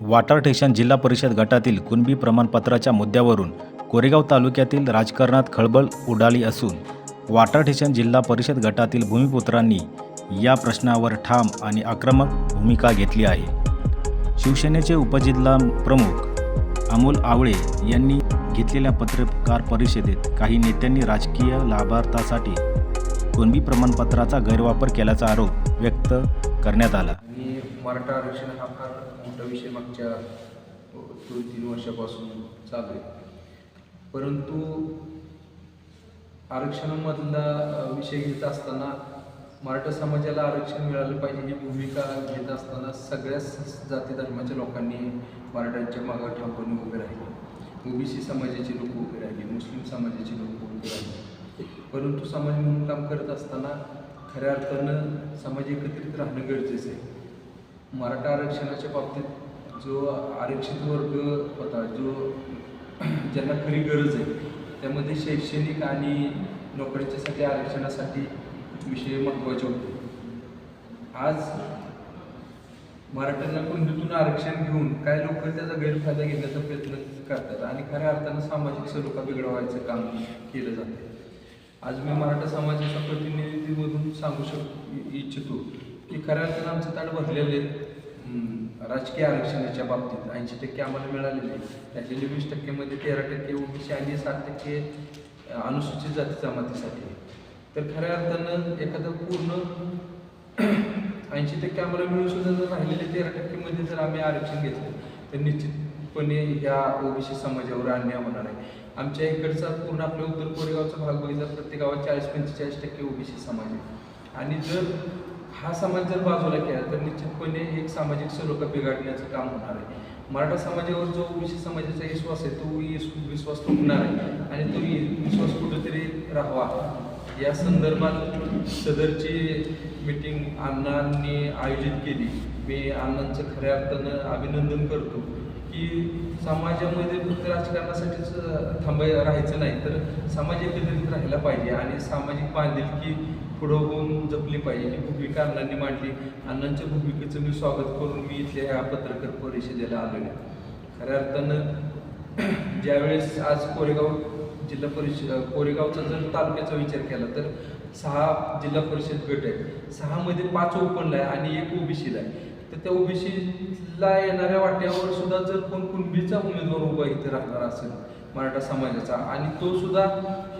Watar station जिल्हा परिषद गटातील कुणबी प्रमाणपत्राच्या मुद्द्यावरून कोरेगाव तालुक्यातील राजकारणात खळबळ उडाली असून वाटार स्टेशन जिल्हा परिषद गटातील भूमिपुत्रांनी या प्रश्नावर ठाम आणि आक्रमक भूमिका घेतली आहे. शिवसेनेचे उपजिल्हा प्रमुख अमोल आवळे यांनी घेतलेल्या पत्रकार परिषदेत काही नेत्यांनी राजकीय लाभार्थासाठी कुणबी प्रमाणपत्राचा गैरवापर केल्याचा आरोप व्यक्त करण्यात आला. मराठा आरक्षण हा फार मोठा विषय मागच्या हो, दोन तीन वर्षापासून चालू आहे. परंतु आरक्षणामधला विषय घेत असताना मराठा समाजाला आरक्षण मिळालं पाहिजे ही भूमिका घेत असताना सगळ्याच जाती धर्माच्या लोकांनी मराठ्यांच्या मागं ठामपणे उभे राहिले. ओबीसी समाजाचे लोक उभे राहिले मुस्लिम समाजाचे लोक उभे राहिले. परंतु समाज म्हणून काम करत असताना खऱ्या अर्थानं समाज एकत्रित राहणं गरजेचं आहे. मराठा आरक्षणाच्या बाबतीत जो आरक्षित वर्ग होता जो ज्यांना खरी गरज आहे त्यामध्ये शैक्षणिक आणि नोकरीच्यासाठी आरक्षणासाठी विषय महत्त्वाचे होते. आज मराठ्यांना कुंडीतून आरक्षण घेऊन काय लोक त्याचा गैरफायदा घेण्याचा प्रयत्न करतात आणि खऱ्या अर्थानं सामाजिक सलोखा बिघडवायचं काम केलं जातं. आज मी मराठा समाजाच्या प्रतिनिधीमधून सांगू शक इच्छितो. की खऱ्या अर्थानं आमचं ताट भरलेले आहेत. राजकीय आरक्षणाच्या बाबतीत ऐंशी टक्के आम्हाला मिळालेले आहे त्यातले वीस टक्केमध्ये तेरा टक्के ओबीसी आणि सात टक्के अनुसूचित जाती जमातीसाठी तर खऱ्या अर्थानं एखादं पूर्ण ऐंशी टक्के आम्हाला मिळून सुद्धा जर राहिलेले तेरा टक्केमध्ये जर आम्ही आरक्षण घेतलं तर निश्चितपणे या ओबीसी समाजावर अन्याय होणार आहे. आमच्या इकडचा पूर्ण आपल्या उत्तर कोरेगावचा भाग बघितला प्रत्येक गावात चाळीस पंचेचाळीस टक्के ओबीसी समाज आहे. आणि जर हा समाज जर बाजूला केला तर निश्चितपणे एक सामाजिक सलोखा बिघडण्याचं काम होणार आहे. मराठा समाजावर जो विशेष समाजाचा विश्वास आहे तो विश्वास तुटणार आहे. आणि तो विश्वास कुठेतरी राहावा. या संदर्भात सदरची मीटिंग अण्णांनी आयोजित केली. मी अण्णांचं खऱ्या अर्थानं अभिनंदन करतो की समाजामध्ये फक्त राजकारणासाठीच थांबाय राहायचं नाही तर समाज एकत्रित राहायला पाहिजे. आणि सामाजिक बांधिलकी पुढं होऊन जपली पाहिजे ही भूमिका अण्णांनी मांडली. अण्णांच्या भूमिकेचं मी स्वागत करून मी इथल्या ह्या पत्रकार परिषदेला आलेलो आहे. खऱ्या अर्थानं ज्यावेळेस आज कोरेगाव जिल्हा परिषद कोरेगावचा जर तालुक्याचा विचार केला तर सहा जिल्हा परिषद गट आहे सहामध्ये पाच ओपनला आहे आणि एक ओबीसीला आहे. तर त्या ओबीसीला येणाऱ्या वाट्यावर सुद्धा जर कोण कुणबीचा उमेदवार उभा इथे राहणार असेल मराठा समाजाचा. आणि तो सुद्धा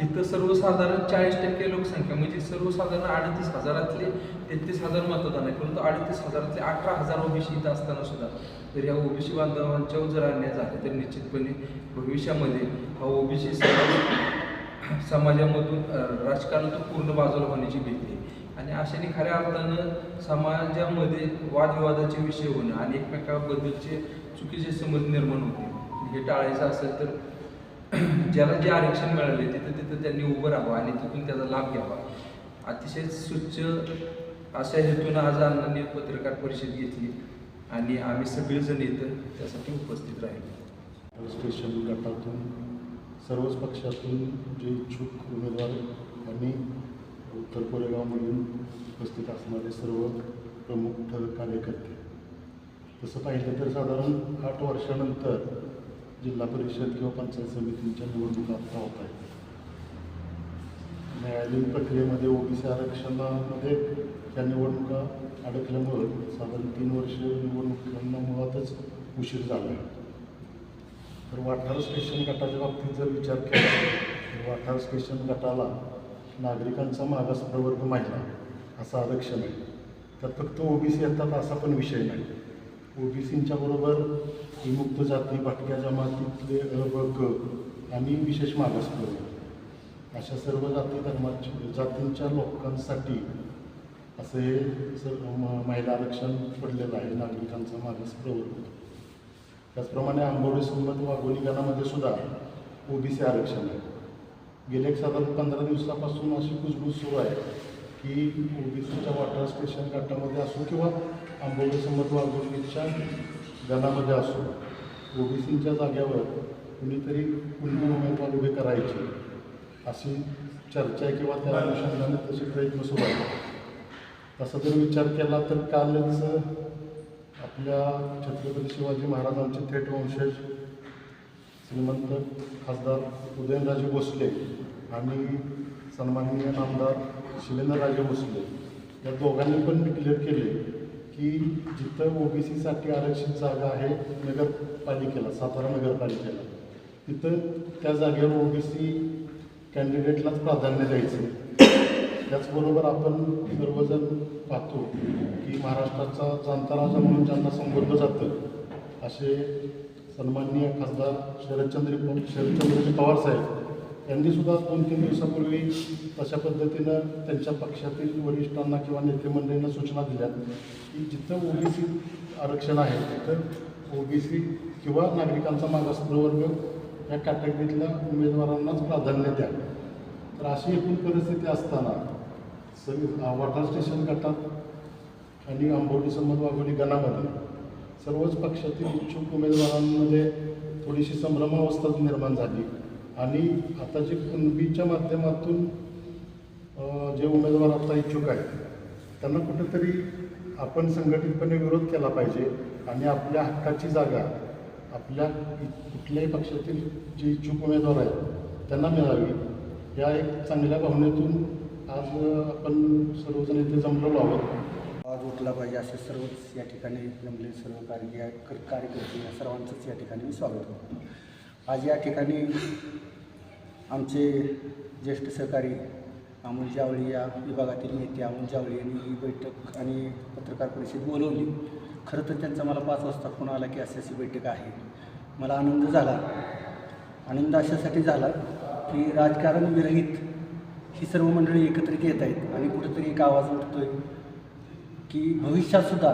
इथं सर्वसाधारण चाळीस टक्के लोकसंख्या म्हणजे सर्वसाधारण अडतीस हजारातले तेहतीस हजार मतदान आहे. परंतु अडतीस हजारातले अठरा हजार ओबीसी इथं असताना सुद्धा जर या ओबीसी बांधवांच्यावर जर अन्याय झाले तर निश्चितपणे भविष्यामध्ये हा ओबीसी समाज समाजामधून राजकारणातून पूर्ण बाजूला होण्याची भीती आहे. आणि अशाने खऱ्या अर्थानं समाजामध्ये वादविवादाचे विषय होणं आणि एकमेकाबद्दलचे चुकीचे समज निर्माण होते. हे टाळायचं असेल तर ज्याला जे आरक्षण मिळाले तिथं तिथं त्यांनी उभं राहावं आणि तिथून त्याचा लाभ घ्यावा. अतिशय स्वच्छ अशा हेतून आज अण्णांनी पत्रकार परिषद घेतली आणि आम्ही सगळेजण इथं त्यासाठी उपस्थित राहिलो. स्टेशन गटातून सर्वच पक्षातून जे इच्छुक उमेदवार आणि उत्तर कोरेगावमधून उपस्थित असणारे सर्व प्रमुख कार्यकर्ते. तसं पाहिलं तर साधारण आठ वर्षानंतर जिल्हा परिषद किंवा पंचायत समितींच्या निवडणुका आता होत आहेत. न्यायालयीन प्रक्रियेमध्ये ओबीसी आरक्षणामध्ये त्या निवडणुका अडकल्यामुळं साधारण तीन वर्ष निवडणुकांना मुळातच उशीर झाला आहे तर वाठार स्टेशन गटाच्या बाबतीत जर विचार केला तर वाठार स्टेशन गटाला नागरिकांचा मागास प्रवर्ग माहिला असं आरक्षण आहे. त्यात फक्त ओबीसी येतात असा पण विषय नाही. ओबीसींच्या बरोबर विमुक्त जाती भटक्या जमातीतले अ ब ग आणि विशेष मागासवर्ग अशा सर्व जाती धर्माच्या जातींच्या लोकांसाठी असं हे म- महिला आरक्षण पडलेलं आहे नागरिकांचा मागास प्रवर्ग. त्याचप्रमाणे आंबोडी संबंध वाघोली गणामध्ये सुद्धा ओबीसी आरक्षण आहे. गेले एक साधारण पंधरा दिवसापासून अशी कुजबूज सुरू आहे. की ओबीसीच्या वॉटर स्टेशन गटामध्ये असो किंवा आंबोली संबंध वाघोलीच्या गणामध्ये असो ओबीसींच्या जाग्यावर कुणीतरी कुणी उमेदवार उभे करायचे अशी चर्चा आहे किंवा त्या अनुषंगाने तसे प्रयत्न सुरू आहेत तसा जर विचार केला तर कालच आपल्या छत्रपती शिवाजी महाराजांचे थेट वंशज श्रीमंत खासदार उदयनराजे भोसले आणि सन्माननीय आमदार शिवेंद्रराजे भोसले या दोघांनी पण डिक्लेअर केले की जिथं ओबीसीसाठी आरक्षित जागा आहे नगरपालिकेला सातारा नगरपालिकेला तिथं त्या जागेवर ओबीसी कॅन्डिडेटलाच प्राधान्य द्यायचं. त्याचबरोबर आपण सर्वजण पाहतो की महाराष्ट्राचा जाणता राजा म्हणून ज्यांना संबोधलं जातं असे सन्माननीय खासदार शरदचंद्र शरदचंद्रजी पवार साहेब यांनी सुद्धा दोन तीन दिवसापूर्वी तशा पद्धतीनं त्यांच्या पक्षातील वरिष्ठांना किंवा नेतेमंडळींना सूचना दिल्या की जिथं ओबीसी आरक्षण आहे तिथं ओबीसी किंवा नागरिकांचा मागासप्रवर्ग या कॅटेगरीतल्या उमेदवारांनाच प्राधान्य द्या. तर अशी एकूण परिस्थिती असताना सगळी वॉटर स्टेशन गटात आणि आंबोली संबंध वाघोली गणामध्ये सर्वच पक्षातील इच्छुक उमेदवारांमध्ये थोडीशी संभ्रमावस्था निर्माण झाली. आणि आता जे कुणबीच्या माध्यमातून जे उमेदवार आता इच्छुक आहेत त्यांना कुठेतरी आपण संघटितपणे विरोध केला पाहिजे आणि आपल्या हक्काची जागा आपल्या कुठल्याही पक्षातील जे इच्छुक उमेदवार आहेत त्यांना मिळावी. या एक चांगल्या भावनेतून आज आपण सर्वजण इथे जमलेलो आहोत. आवाज उठला पाहिजे असे सर्वच या ठिकाणी जमले सर्व कार्य कर- कार्यकर्ते या सर्वांचंच या ठिकाणी मी स्वागत करतो. आज या ठिकाणी आमचे ज्येष्ठ सहकारी अमोल जावळी या विभागातील नेते अमोल जावळी यांनी ही बैठक आणि पत्रकार परिषद बोलवली. खरं तर त्यांचा मला पाच वाजता फोन आला की अशी अशी बैठक आहे. मला आनंद झाला. आनंद अशासाठी झाला की राजकारण विरहित ही सर्व मंडळी एकत्रित येत आहेत आणि कुठेतरी एक आवाज उठतोय की भविष्यातसुद्धा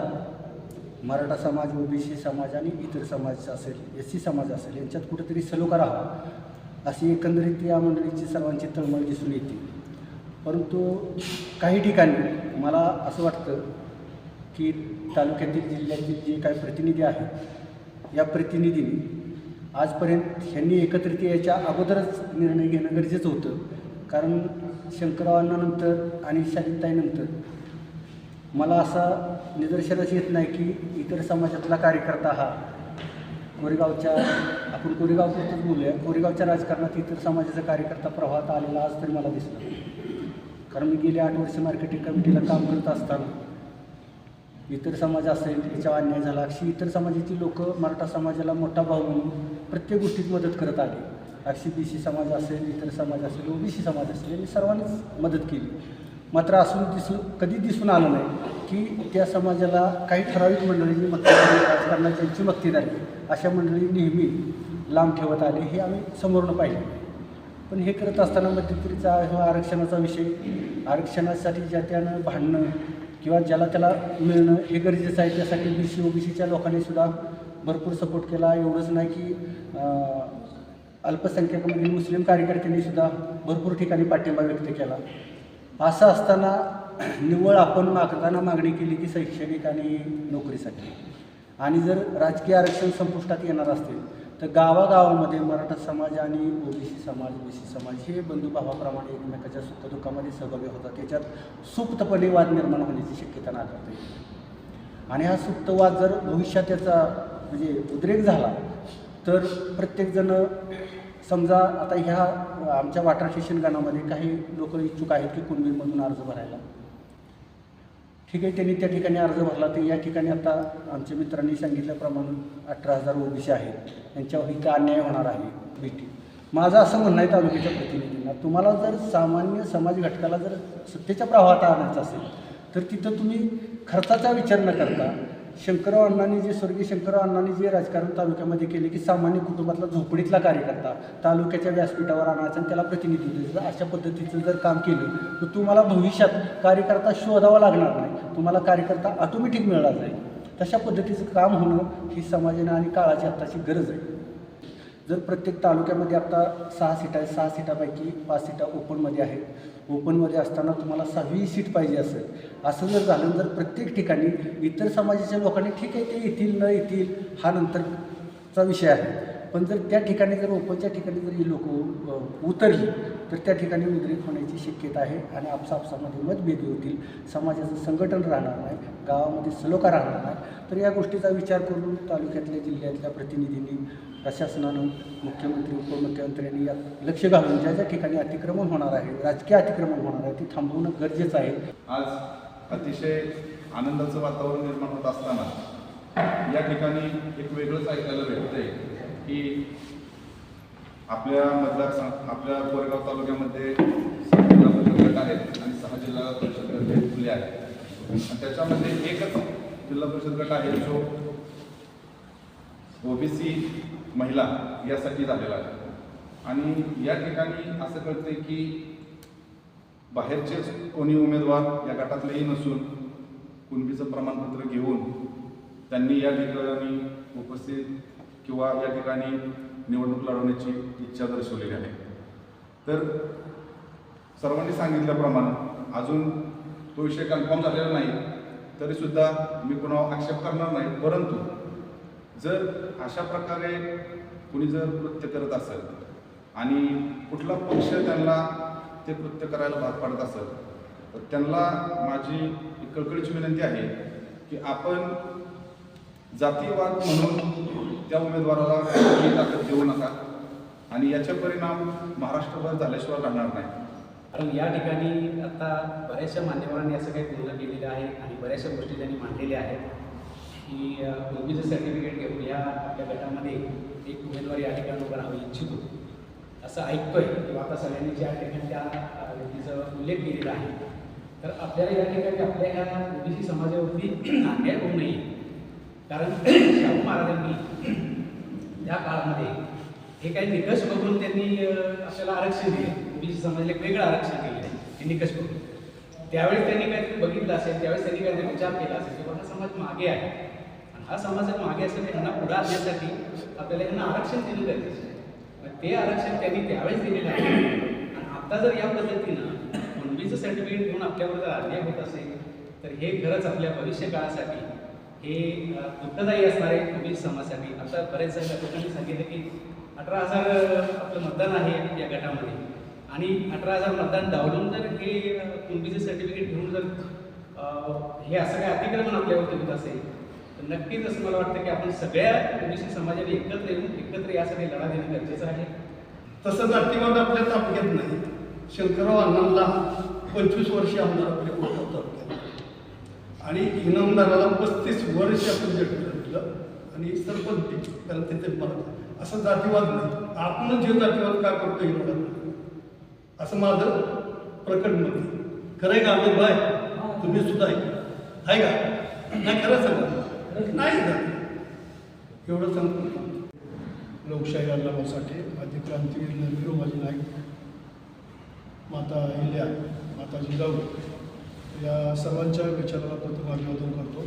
मराठा समाज ओबीसी समाज आणि इतर समाज असेल एस सी समाज असेल यांच्यात कुठेतरी सलोखा राहावा. अशी एकंदरीत या मंडळीची सर्वांची तळमळ दिसून येते. परंतु काही ठिकाणी मला असं वाटतं की तालुक्यातील जिल्ह्यातील जे काही प्रतिनिधी आहेत या प्रतिनिधींनी आजपर्यंत ह्यांनी एकत्रित याच्या अगोदरच निर्णय घेणं गरजेचं होतं. कारण शंकररावांनानंतर आणि शालिताईनंतर मला असा निदर्शनास येत नाही की इतर समाजातला कार्यकर्ता हा कोरेगावच्या आपण कोरेगावपुरतंच बोलूया. कोरेगावच्या राजकारणात इतर समाजाचा कार्यकर्ता प्रवाहात आलेला आज तरी मला दिसला कारण मी गेले आठ वर्ष मार्केटिंग कमिटीला काम करत असताना इतर समाज असेल याच्यावर अन्याय झाला. अशी इतर समाजाची लोक मराठा समाजाला मोठा भाव म्हणून प्रत्येक गोष्टीत मदत करत आली. अशी बी सी समाज असेल इतर समाज असेल ओबीसी समाज असेल यांनी सर्वांनीच मदत केली. मात्र असून दिसून कधी दिसून आलं नाही. की त्या समाजाला काही ठराविक मंडळींनी मक्तीदारी राजकारणात ज्यांची मक्तेदारी अशा मंडळी नेहमी लांब ठेवत आले हे आम्ही समोरनं पाहिले. पण हे करत असताना मध्यंतरीचा हा आरक्षणाचा विषय आरक्षणासाठी ज्या त्यानं भांडणं किंवा ज्याला त्याला मिळणं हे गरजेचं आहे त्यासाठी बी सी ओ बी सीच्या लोकांनी सुद्धा भरपूर सपोर्ट केला. एवढंच नाही की अं, अल्पसंख्याकामधील मुस्लिम कार्यकर्त्यांनी सुद्धा भरपूर ठिकाणी पाठिंबा व्यक्त केला. असं असताना निव्वळ आपण मागताना मागणी केली की शैक्षणिक आणि नोकरीसाठी. आणि जर राजकीय आरक्षण संपुष्टात येणार असतील तर गावागावामध्ये मराठा समाज आणि ओबीसी समाज ओबीसी समाज हे बंधुभावाप्रमाणे एकमेकाच्या सुखदुःखामध्ये सहभागी होतात. त्याच्यात सुप्तपणे वाद निर्माण होण्याची शक्यता नाकारता. आणि हा सुप्त वाद जर भविष्यात याचा म्हणजे उद्रेक झाला तर प्रत्येकजण समजा आता ह्या आमच्या वाटर स्टेशन गणामध्ये काही लोक इच्छुक आहेत की कुणबीमधून अर्ज भरायला. ठीक आहे त्यांनी त्या ठिकाणी अर्ज भरला. तर या ठिकाणी आता आमच्या मित्रांनी सांगितल्याप्रमाणे अठरा हजार ओबीसी आहेत. यांच्यावर इथं अन्याय होणार आहे भेटी माझं असं म्हणणं आहे तालुक्याच्या प्रतिनिधींना तुम्हाला जर सामान्य समाज घटकाला जर सत्तेच्या प्रवाहात आणायचं असेल तर तिथं तुम्ही खर्चाचा विचार न करता शंकरराव अण्णांनी जे स्वर्गीय शंकरराव अण्णांनी जे राजकारण तालुक्यामध्ये केले की सामान्य कुटुंबातला झोपडीतला कार्यकर्ता तालुक्याच्या व्यासपीठावर आणायचा आणि त्याला प्रतिनिधित्व द्यायचं अशा पद्धतीचं जर काम केलं तर तुम्हाला भविष्यात कार्यकर्ता शोधावा लागणार नाही. तुम्हाला कार्यकर्ता ऑटोमॅटिक मिळणार नाही. तशा पद्धतीचं काम होणं ही समाजाने आणि काळाची आत्ताची गरज आहे. जर प्रत्येक तालुक्यामध्ये आता सहा सीटा आहेत सहा सीटापैकी पाच सीटा ओपनमध्ये आहेत. ओपनमध्ये असताना तुम्हाला सहावी सीट पाहिजे असेल असं जर झालं जर प्रत्येक ठिकाणी इतर समाजाच्या लोकांनी ठीक आहे ते येतील न येतील हा नंतरचा विषय आहे. पण जर त्या ठिकाणी जर ओपनच्या ठिकाणी जर ही लोक उतरली तर त्या ठिकाणी उद्रेक होण्याची शक्यता आहे आणि आपसापसामध्ये मतभेद होतील. समाजाचं संघटन राहणार नाही गावामध्ये सलोखा राहणार नाही. तर या गोष्टीचा विचार करून तालुक्यातल्या जिल्ह्यातल्या प्रतिनिधींनी प्रशासनानं मुख्यमंत्री उपमुख्यमंत्र्यांनी या लक्ष घालून ज्या ज्या ठिकाणी अतिक्रमण होणार आहे राजकीय अतिक्रमण होणार आहे ते थांबवणं गरजेचं आहे. आज अतिशय आनंदाचं वातावरण निर्माण होत असताना या ठिकाणी एक वेगळंच ऐकायला भेटतंय की आपल्या मतदारसंघ आपल्या कोरेगाव तालुक्यामध्ये सहा जिल्हा परिषद गट आहेत आणि सहा जिल्हा परिषद गट हे खुले आहेत. आणि त्याच्यामध्ये एकच जिल्हा परिषद गट आहे जो ओबीसी महिला यासाठी झालेला आहे. आणि या ठिकाणी असं कळतंय की बाहेरचेच कोणी उमेदवार या गटातलेही नसून कुणबीचं प्रमाणपत्र घेऊन त्यांनी या ठिकाणी उपस्थित किंवा या ठिकाणी निवडणूक लढवण्याची इच्छा दर्शवलेली आहे. तर सर्वांनी सांगितल्याप्रमाणे अजून तो विषय कन्फर्म झालेला नाही तरीसुद्धा मी कुणावर आक्षेप करणार नाही. परंतु जर अशा प्रकारे कुणी जर कृत्य करत असेल आणि कुठला पक्ष त्यांना ते कृत्य करायला भाग पाडत असत तर त्यांना माझी एक कळकळीची विनंती आहे की आपण जातीयवाद म्हणून त्या उमेदवाराला ताकद देऊ नका. आणि याचे परिणाम महाराष्ट्रभर झाल्याशिवाय राहणार नाही. कारण या ठिकाणी आता बऱ्याचशा मान्यवरांनी असं काही पूर्ण केलेलं आहे आणि बऱ्याचशा गोष्टी त्यांनी मांडलेल्या आहेत की ओबीचं सर्टिफिकेट घेऊन या आपल्या गटामध्ये एक उमेदवार या ठिकाणी उभं राहावं इच्छितो. असं ऐकतोय किंवा आता सगळ्यांनी ज्या ठिकाणी त्या व्यक्तीचा उल्लेख केलेला आहे तर आपल्याला या ठिकाणी आपल्या ह्या ओबीसी समाजावरती अन्याय होऊ नये. कारण शाहू महाराजांनी त्या काळामध्ये हे काही निकष बघून त्यांनी आपल्याला आरक्षण दिले. ओबीसी समाजाला एक वेगळं आरक्षण दिले हे निकष बघून. त्यावेळेस त्यांनी काय बघितलं असेल त्यावेळेस त्यांनी काहीतरी विचार केला असेल किंवा हा समाज मागे आहे. आणि हा समाज मागे असेल त्यांना पुढे आणण्यासाठी आपल्याला यांना आरक्षण दिलं गरजेचं ते आरक्षण त्यांनी त्यावेळेस दिलेलं आहे. आणि आता जर या पद्धतीनं कुणबीचं सर्टिफिकेट घेऊन आपल्यावर जर अन्याय होत असेल तर हे खरंच आपल्या भविष्य काळासाठी हे दुःखदायी असणार आहे कुणबी समाजासाठी आता बरेच लोकांनी सांगितलं की अठरा हजार आपलं मतदान आहे या गटामध्ये. आणि अठरा हजार मतदान डावलून जर हे कुणबीचं सर्टिफिकेट घेऊन जर हे असं काय अतिक्रमण आपल्यावरती होत असेल तर नक्कीच असं मला वाटतं की आपण सगळ्या ओबीसी समाजाने एकत्र येऊन एकत्र यासाठी लढा देणं गरजेचं आहे. तसं जातीवाद आपल्या तालुक्यात नाही. शंकरराव अण्णांना पंचवीस वर्ष आमदार आपल्या कोल्हापूर तालुक्यात आणि इनामदाराला पस्तीस वर्ष आपण दिलं. आणि सरपंच दिली. कारण तिथे मला असा जातीवाद नाही. आपण जे जातीवाद का करतो हे नाही. असं माझं प्रकट मत. खरं आहे का अमित भाई तुम्ही सुद्धा आहे. आहे का? नाही खरं सांगा. नाही. एवढं सांगतो लोकशाही आंदोलनासाठी आधी क्रांतीवीर नरवीर नाईक माता अहिल्या माता जिजाऊ या सर्वांच्या विचाराला प्रथम अभिवादन करतो.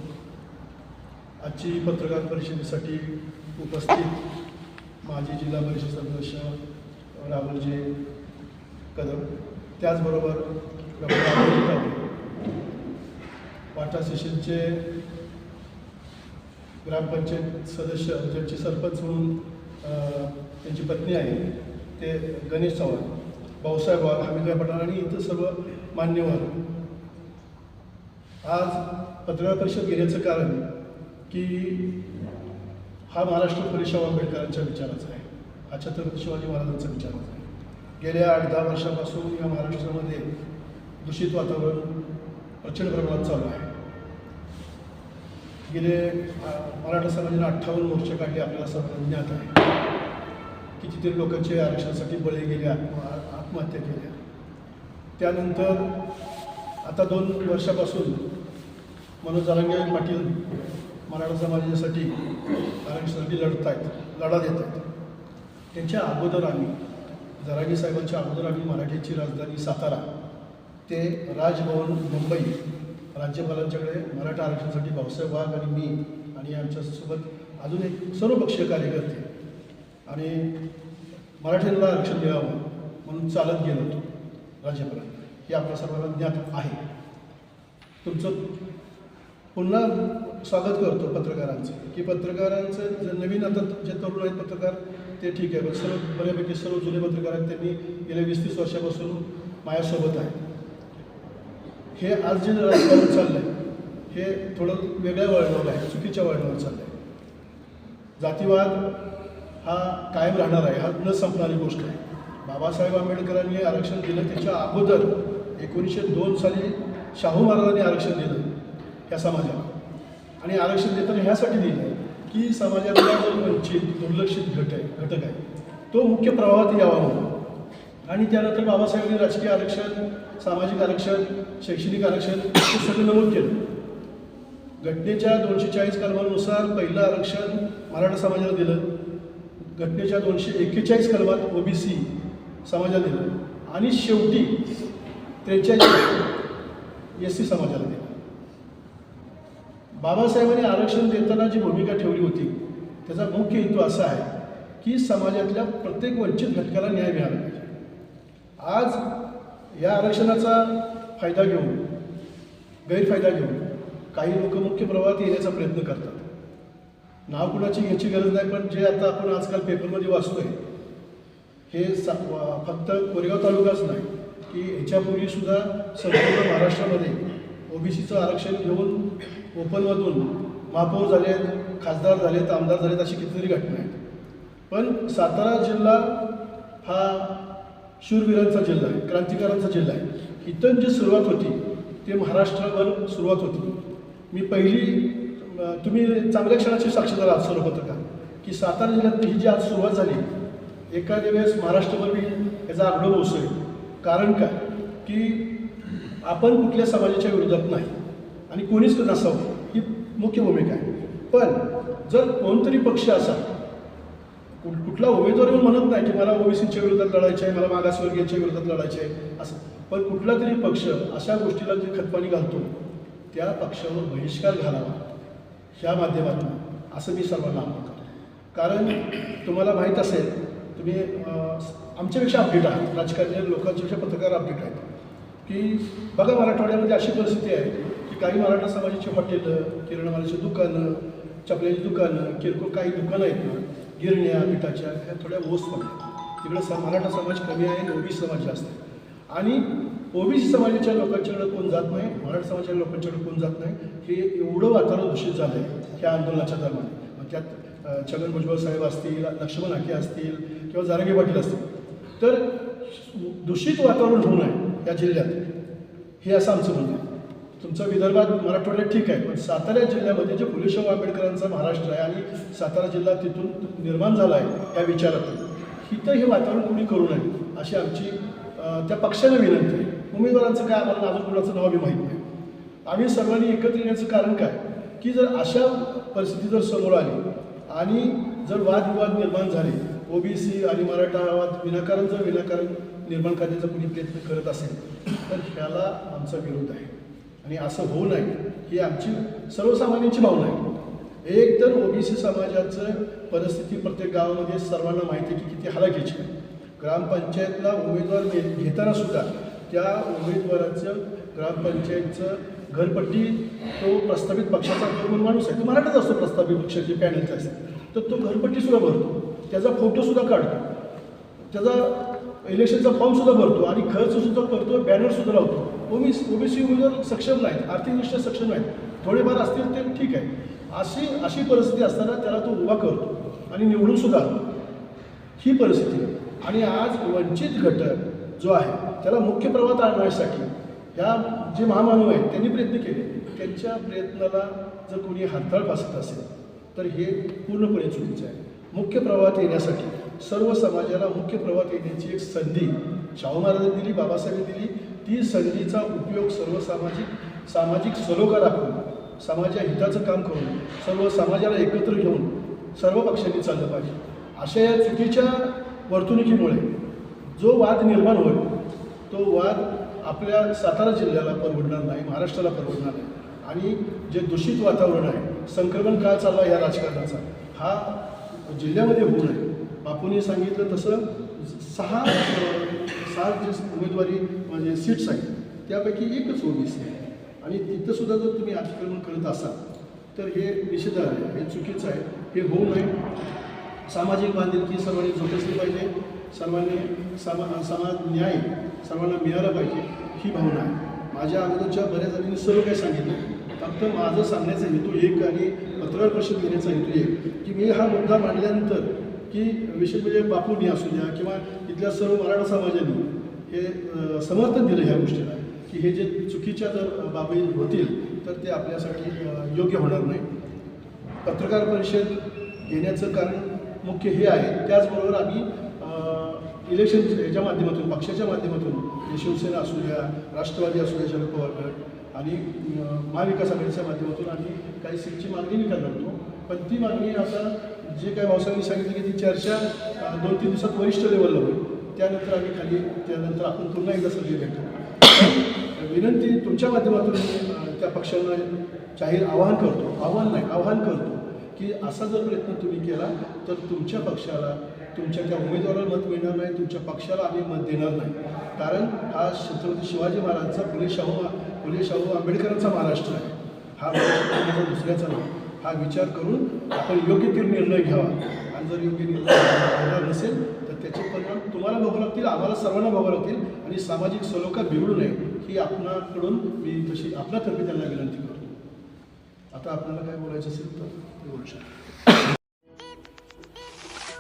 आजची पत्रकार परिषदेसाठी उपस्थित माजी जिल्हा परिषद सदस्य राहुलजी कदम त्याचबरोबर डॉक्टर वाटा सेशनचे ग्रामपंचायत सदस्य ज्यांचे सरपंच म्हणून त्यांची पत्नी आहे ते गणेश चव्हाण. भाऊसाहेब वाघ हमीदभाई पठाण आणि इतर सर्व मान्यवर आज पत्रकार परिषद घेण्याचं कारण की हा महाराष्ट्र फुले शाहू आंबेडकरांच्या विचाराचा आहे. हा छत्रपती शिवाजी महाराजांचा विचाराचा आहे. गेल्या आठ दहा वर्षापासून या महाराष्ट्रामध्ये दूषित वातावरण प्रचंड प्रमाणात चालू आहे. गेले मराठा समाजाने अठ्ठावन्न मोर्चे काढले आपल्याला सर्वांना ज्ञात आहे. कितीतरी लोकांचे आरक्षणासाठी बळी गेले आत्म आत्महत्या केल्या त्यानंतर आता दोन वर्षापासून मनोज जरांगे पाटील मराठा समाजासाठी आरक्षणासाठी लढत आहेत लढा देत आहेत त्यांच्या अगोदर आम्ही जरांगे साहेबांच्या अगोदर आम्ही मराठीची राजधानी सातारा ते राजभवन मुंबई राज्यपालांच्याकडे मराठा आरक्षणासाठी भाऊसाहेब वाघ आणि मी आणि आमच्यासोबत अजून एक सर्वपक्षीय कार्यकर्ते आणि मराठ्यांना आरक्षण मिळावं म्हणून चालत गेलो होतो राज्यपालांना. हे आपल्या सर्वांना ज्ञात आहे. तुमचं पुन्हा स्वागत करतो पत्रकारांचं. की पत्रकारांचं जे नवीन आता जे तरुण आहेत पत्रकार ते ठीक आहे. पण सर्व बऱ्यापैकी सर्व जुने पत्रकार आहेत. त्यांनी गेल्या वीस तीस वर्षापासून माझ्यासोबत आहे हे आज जे राजकारण चाललं आहे हे थोडं वेगळ्या वळणावर आहे चुकीच्या वळणावर चाललं आहे जातीवाद हा कायम राहणार आहे हा न संपणारी गोष्ट आहे. बाबासाहेब आंबेडकरांनी आरक्षण दिलं त्याच्या अगोदर एकोणीसशे दोन साली शाहू महाराजांनी आरक्षण दिलं ह्या समाजाला. आणि आरक्षण देताना ह्यासाठी दिलं की समाजातला जो वंचित दुर्लक्षित घट आहे घटक आहे. तो मुख्य प्रवाहात यावा म्हणून. आणि त्यानंतर बाबासाहेबांनी राजकीय आरक्षण सामाजिक आरक्षण शैक्षणिक आरक्षण हे सगळं नमूद केलं. घटनेच्या दोनशे चाळीस कलमानुसार पहिलं आरक्षण मराठा समाजाला दिलं. घटनेच्या दोनशे एक्केचाळीस कलमात ओबीसी समाजाला दिलं. आणि शेवटी त्रेचाळीस एस सी समाजाला दिलं. बाबासाहेबांनी आरक्षण देताना जी भूमिका ठेवली होती त्याचा मुख्य हेतू असा आहे की समाजातल्या प्रत्येक वंचित घटकाला न्याय मिळाला पाहिजे. आज या आरक्षणाचा फायदा घेऊन गैरफायदा घेऊन काही लोक मुख्य प्रवाहात येण्याचा प्रयत्न करतात. नाव कुणाची याची गरज नाही पण जे आता आपण आजकाल पेपरमध्ये वाचतोय हे सा फक्त कोरेगाव तालुकाच नाही की ह्याच्यापूर्वीसुद्धा संपूर्ण महाराष्ट्रामध्ये ओबीसीचं आरक्षण घेऊन ओपनमधून महापौर झालेत खासदार झालेत आमदार झालेत अशी कितीतरी घटना आहेत. पण सातारा जिल्हा हा शूरवीरांचा जिल्हा आहे क्रांतिकारांचा जिल्हा आहे. इथं जी सुरुवात होती ते महाराष्ट्रावर सुरुवात होती. मी पहिली तुम्ही चांगल्या क्षणाची साक्षीदार आज सर्व पत्रकार की? सातारा जिल्ह्यात ही जी आज सुरुवात झाली एखाद्या वेळेस महाराष्ट्रभर मी याचा आग्रह बसतोय कारण काय? की आपण कुठल्या समाजाच्या विरोधात नाही आणि कोणीच नसावं ही मुख्य भूमिका आहे. पण जर कोणतरी पक्ष असा कुठला उमेदवार येऊन म्हणत नाही की मला ओबीसीच्या विरोधात लढायचं आहे मला मागासवर्गीयांच्या विरोधात लढायचं आहे असं. पण कुठला तरी पक्ष अशा गोष्टीला जे खतपाणी घालतो त्या पक्षावर बहिष्कार घालावा ह्या माध्यमातून. असं मी सर्वांना आव्हान करतो. कारण तुम्हाला माहीत असेल तुम्ही आमच्यापेक्षा अपडेट आहात. राजकारणी लोकांच्यापेक्षा पत्रकार अपडेट आहेत. की बघा मराठवाड्यामध्ये अशी परिस्थिती आहे की काही मराठा समाजाची हॉटेलं किराणामालाची दुकानं चपल्याची दुकानं किरकोळ काही दुकानं आहेत ना गिरण्या पिठाच्या ह्या थोड्या ओस पडल्या तिकडं स मराठा समाज कमी आहे आणि ओबीसी समाज जास्त आहे. आणि ओबीसी समाजाच्या लोकांच्याकडे कोण जात नाही मराठा समाजाच्या लोकांच्याकडे कोण जात नाही हे एवढं वातावरण दूषित झालं आहे ह्या आंदोलनाच्या दरम्यान. मग त्यात छगन भुजबळ साहेब असतील लक्ष्मण हाके असतील किंवा जारंगे पाटील असतील. तर दूषित वातावरण होऊ नये या जिल्ह्यात. हे असं आमचं म्हणणं आहे. तुमचं विदर्भात मराठवाड्यात ठीक आहे पण सातारा जिल्ह्यामध्ये जे फुलेशाह आंबेडकरांचा महाराष्ट्र आहे आणि सातारा जिल्हा तिथून निर्माण झाला आहे या विचारातून हिथं हे वातावरण कोणी करू नये अशी आमची त्या पक्षाला विनंती आहे. उमेदवारांचं काय आम्हाला अजून कुणाचं नाव आम्ही माहीत नाही. आम्ही सर्वांनी एकत्र येण्याचं कारण काय? की जर अशा परिस्थिती जर समोर आली आणि जर वादविवाद निर्माण झाले ओबीसी आणि मराठा वाद विनाकारण जर विनाकारण निर्माण करण्याचा कोणी प्रयत्न करत असेल तर ह्याला आमचा विरोध आहे. आणि असं होऊ नये. ही आमची सर्वसामान्यांची भावना आहे. एक तर ओबीसी समाजाचं परिस्थिती प्रत्येक गावामध्ये सर्वांना माहिती आहे की किती हलाखीची आहे. ग्रामपंचायतला उमेदवार घेताना सुद्धा त्या उमेदवाराचं ग्रामपंचायतचं घरपट्टी तो प्रस्तावित पक्षाचा जो कोण माणूस आहे? तो मराठाच असतो प्रस्तावित पक्षाचे पॅनलचे असते तर तो घरपट्टीसुद्धा भरतो. त्याचा फोटोसुद्धा काढतो. त्याचा इलेक्शनचा फॉर्मसुद्धा भरतो. आणि खर्चसुद्धा करतो बॅनरसुद्धा लावतो. ओबीसी ओबीसी उमेदवार सक्षम नाहीत आर्थिकदृष्ट्या सक्षम नाहीत थोडेफार असतील ते ठीक आहे. अशी अशी परिस्थिती असताना त्याला तो उभा करतो आणि निवडून सुद्धा ही परिस्थिती. आणि आज वंचित घटक जो आहे त्याला मुख्य प्रवाहात आणण्यासाठी ह्या जे महामानव आहेत त्यांनी प्रयत्न केले. त्यांच्या प्रयत्नाला जर कोणी हातभार बसत असेल तर हे पूर्णपणे चुकीचं आहे. मुख्य प्रवाहात येण्यासाठी सर्व समाजाला मुख्य प्रवाहात येण्याची एक संधी शाहू महाराजांनी दिली बाबासाहेबांनी दिली. ती संधीचा उपयोग सर्व सामाजिक सामाजिक सलोखा राखून समाजा हिताचं काम करून सर्व समाजाला एकत्र घेऊन सर्व पक्षांनी चाललं पाहिजे. अशा या चुकीच्या वर्तणुकीमुळे जो वाद निर्माण होईल तो वाद आपल्या सातारा जिल्ह्याला परवडणार नाही महाराष्ट्राला परवडणार नाही. आणि जे दूषित वातावरण आहे संक्रमण काळ चालला या राजकारणाचा हा जिल्ह्यामध्ये होऊ नये. बापूंनी सांगितलं तसं सहा सहा जे उमेदवारी म्हणजे सीट्स आहेत त्यापैकी एकच ओबीसी आहे आणि तिथंसुद्धा जर तुम्ही अतिक्रमण करत असाल तर हे निषेधार्ह आहे हे चुकीचं आहे हे होऊ नये. सामाजिक बांधिलकी सर्वांनी जोपासली पाहिजे. सर्वांनी समा समाज न्याय सर्वांना मिळाला पाहिजे ही भावना आहे. माझ्या अगोदरच्या बऱ्याच जणांनी सर्व काही सांगितलं. फक्त माझं सांगण्याचा हेतू एक आणि पत्रकार परिषद घेण्याचा हेतू एक की मी हा मुद्दा मांडल्यानंतर की विशेष म्हणजे बापूंनी असू द्या किंवा इथल्या सर्व मराठा समाजाने हे समर्थन दिलं ह्या गोष्टीला की हे जे चुकीच्या जर बाबी होतील तर ते आपल्यासाठी योग्य होणार नाही. पत्रकार परिषद घेण्याचं कारण मुख्य हे आहे. त्याचबरोबर आम्ही इलेक्शन याच्या माध्यमातून पक्षाच्या माध्यमातून जे शिवसेना असू द्या राष्ट्रवादी असू द्या शरद पवार गट आणि महाविकास आघाडीच्या माध्यमातून आम्ही काही सीटची मागणी मी करणार होतो पण ती मागणी आता जे काही भाऊसाहेबांनी सांगितलं की ती चर्चा दोन तीन दिवसात वरिष्ठ लेवलला होईल. त्यानंतर आम्ही खाली त्यानंतर आपण पुन्हा एकदा सगळे भेटू विनंती तुमच्या माध्यमातून त्या पक्षांना जाहीर आवाहन करतो आव्हान नाही आवाहन करतो की असा जर प्रयत्न तुम्ही केला तर तुमच्या पक्षाला तुमच्या त्या उमेदवाराला मत मिळणार नाही तुमच्या पक्षाला आम्ही मत देणार नाही. कारण हा छत्रपती शिवाजी महाराजांचा फुले शाहू फुले शाहू आंबेडकरांचा महाराष्ट्र आहे. हा महाराष्ट्र दुसऱ्याचा नाही. हा विचार करून आपण योग्य ते निर्णय घ्यावा. आणि जर योग्य निर्णय घेणार नसेल त्याचे परिणाम तुम्हाला भोगावं लागतील आम्हाला सर्वांना भोगावं लागतील आणि सामाजिक सलोखा बिघडू नये ही आपणाकडून मी तशी आपल्यातर्फे त्यांना विनंती करतो. आता आपल्याला काय बोलायचं असेल तर ते बोलू शकतो.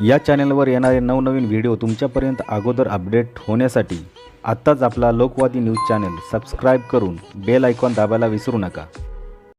या चॅनलवर येणारे नवनवीन व्हिडिओ तुमच्यापर्यंत अगोदर अपडेट होण्यासाठी आत्ताच आपला लोकवादी न्यूज चॅनल सबस्क्राईब करून बेल आयकॉन दाबायला विसरू नका.